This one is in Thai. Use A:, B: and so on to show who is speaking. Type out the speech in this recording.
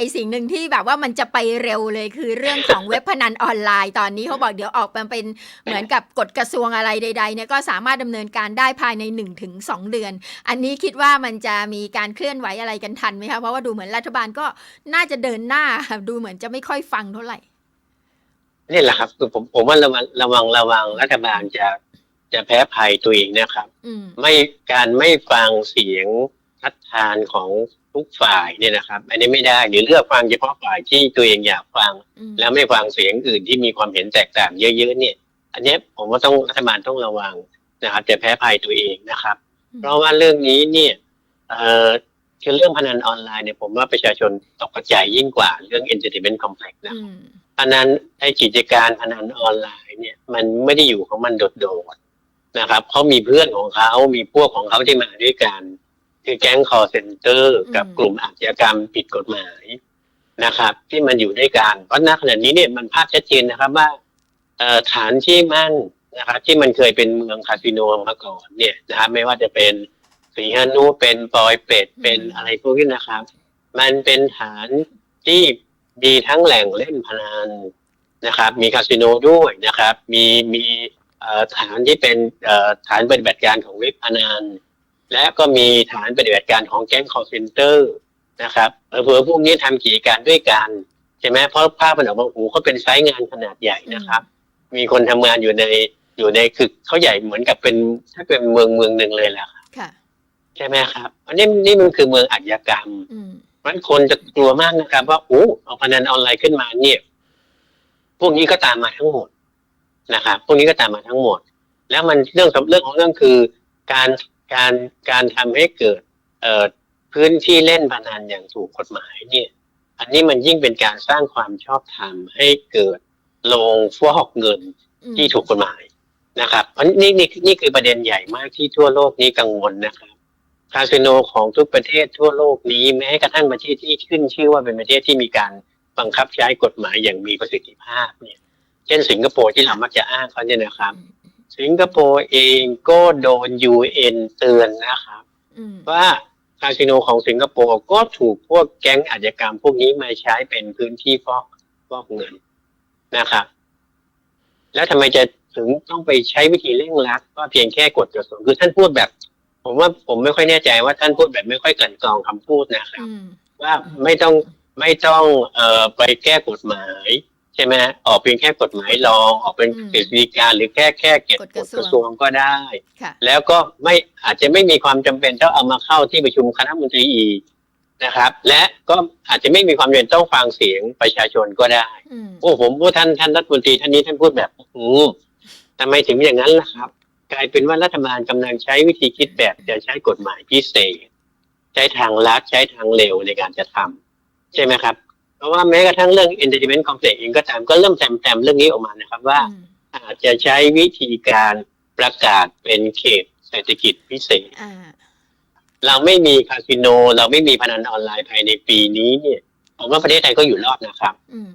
A: อีกสิ่งหนึ่งที่แบบว่ามันจะไปเร็วเลยคือเรื่องของเว็บพนันออนไลน์ตอนนี้เขาบอกเดี๋ยวออกมาเป็นเหมือนกับกฎกระทรวงอะไรใดๆเนี่ยก็สามารถดำเนินการได้ภายใน1-2ถึง2เดือน อันนี้คิดว่ามันจะมีการเคลื่อนไหวอะไรกันทันไหมคะเพราะว่าดูเหมือนรัฐบาลก็น่าจะเดินหน้าดูเหมือนจะไม่ค่อยฟังเท่าไหร่
B: นี่แหละครับคือผมผมว่าระวังระวังระวังรัฐบาลจะจะแพ้ภัยตัวเองนะครับ
A: อืม
B: ไม่การไม่ฟังเสียง ทัดทานของทุกฝ่ายเนี่ยนะครับ อันนี้ไม่ได้หรือเลือกฟังเฉพาะฝ่ายที่ตัวเองอยากฟัง
A: อืม
B: แล้วไม่ฟังเสียงอื่นที่มีความเห็นแตกต่างเยอะๆเนี่ย อันเนี้ยผมว่าต้องรัฐบาลต้องระวังนะครับจะแพ้ภัยตัวเองนะครับ เพราะว่าเรื่องนี้เนี่ยเอ่อคือเรื่องพนันออนไลน์เนี่ยผมว่าประชาชนตกใจยิ่งกว่าเรื่อง entertainment complex นะ
A: อืม
B: พนันไอ้กิจการพนันออนไลน์เนี่ย มันไม่ได้อยู่ของมันโดดๆนะครับเขามีเพื่อนของเขามีพวกของเขาที่มาด้วยกัน คือแก๊งคอร์เซนเตอร์กับกลุ่มอาชญากรรมผิดกฎหมายนะครับ ที่มันอยู่ด้วยกันเพราะณขณะนี้เนี่ยมันภาพชัดเจนนะครับว่าเอ่อฐานที่มั่นนะครับที่มันเคยเป็นเมืองคาสิโนมาก่อนเนี่ยนะครับไม่ว่าจะเป็นสีฮานุเป็นปอยเป็ดเป็นอะไรพวกนี้นะครับ มันเป็นฐานที่มีทั้งแหล่งเล่นพนันนะครับ มีคาสิโนด้วยนะครับ มีมีเอ่อฐานที่เป็นเอ่อฐานปฏิบัติการของเว็บพนัน และก็มีฐานปฏิบัติการของแก๊งคอร์เซนเตอร์นะครับเผื่อๆพวกนี้ทำกิจการด้วยกันใช่ไหมเพราะภาพมันออกมาโอ้โหเขาเป็นไซต์งานขนาดใหญ่นะครับ มีคนทำงานอยู่ในอยู่ในคือเขาใหญ่เหมือนกับเป็นถ้าเป็นเมืองเมืองหนึ่งเลยแหละครับ
A: ค่ะ
B: ใช่ไหมครับอันนี้นี่มันคือเมืองอาชญากรรม
A: อืม
B: มันคนจะกลัวมากนะครับ ว่าโอ้เอาพนันออนไลน์ขึ้นมาเนี่ยพวกนี้ก็ตามมาทั้งหมดนะครับพวกนี้ก็ตามมาทั้งหมด แล้วมันเรื่องสำเรื่องของเรื่องคือการ การการทำให้เกิดเอ่อพื้นที่เล่นพนันอย่างถูกกฎหมายเนี่ย อันนี้มันยิ่งเป็นการสร้างความชอบธรรมให้เกิดโรงฟอกเงิน
A: อืม
B: ที่ถูกกฎหมายนะครับเพราะนี่นี่นี่คือประเด็นใหญ่มากที่ทั่วโลกนี้กังวลนะครับคาสิโนของทุกประเทศทั่วโลกนี้แม้กระทั่งประเทศที่ขึ้นชื่อว่าเป็นประเทศที่มีการบังคับใช้กฎหมายอย่างมีประสิทธิภาพเนี่ย เช่นสิงคโปร์ที่เรามักจะอ้างเขาเนี่ยนะครับ สิงคโปร์เองก็โดน UN เตือนนะครับ
A: อืม
B: ว่าคาสิโนของสิงคโปร์ก็ถูกพวกแก๊งอาชญากรรมพวกนี้มาใช้เป็นพื้นที่ฟอกฟอกเงินนะครับ แล้วทำไมจะถึงต้องไปใช้วิธีเร่งรัดก็เพียงแค่กดกระทรวงคือท่านพูดแบบ ผมว่าผมไม่ค่อยแน่ใจว่าท่านพูดแบบไม่ค่อยกลั่นกรองคำพูดนะครับ
A: อืม
B: ว่าไม่ต้องไม่ต้องเอ่อไปแก้กฎหมายใช่ไหมออกเพียงแค่กฎหมายรอง ออกเป็น
A: อืม
B: กฤษฎีกาหรือแค่แค่เก็บ
A: กฎ
B: ก
A: กระ
B: ฎ
A: ทรวง
B: กระทรวงก็ได้
A: ค่ะ
B: แล้วก็ไม่อาจจะไม่มีความจำเป็นต้องเอามาเข้าที่ประชุมคณะมนตรีอีกนะครับ และก็อาจจะไม่มีความจำเป็นต้องฟังเสียงประชาชนก็ได้
A: อืม
B: โอ้ผมว่าท่านท่านรัฐมนตรีท่านนี้ท่านพูดแบบอืมทำไมถึงอย่างนั้นล่ะครับ กลายเป็นว่ารัฐบาลกำลังใช้วิธีคิดแบบจะใช้กฎหมายพิเศษ ใช้ทางลัดใช้ทางเร็วในการจะทำใช่ไหมครับ เพราะว่าแม้กระทั่งเรื่อง entertainment complex เองก็ตามก็เริ่มแซมๆเรื่องนี้ออกมานะครับว่า
A: อืม
B: อาจจะใช้วิธีการประกาศเป็นเขตเศรษฐกิจพิเศษ
A: อ่า
B: เราไม่มีคาสิโน เราไม่มีพนันออนไลน์ภายในปีนี้เนี่ยผมว่าประเทศไทยก็อยู่รอดนะครับ
A: อืม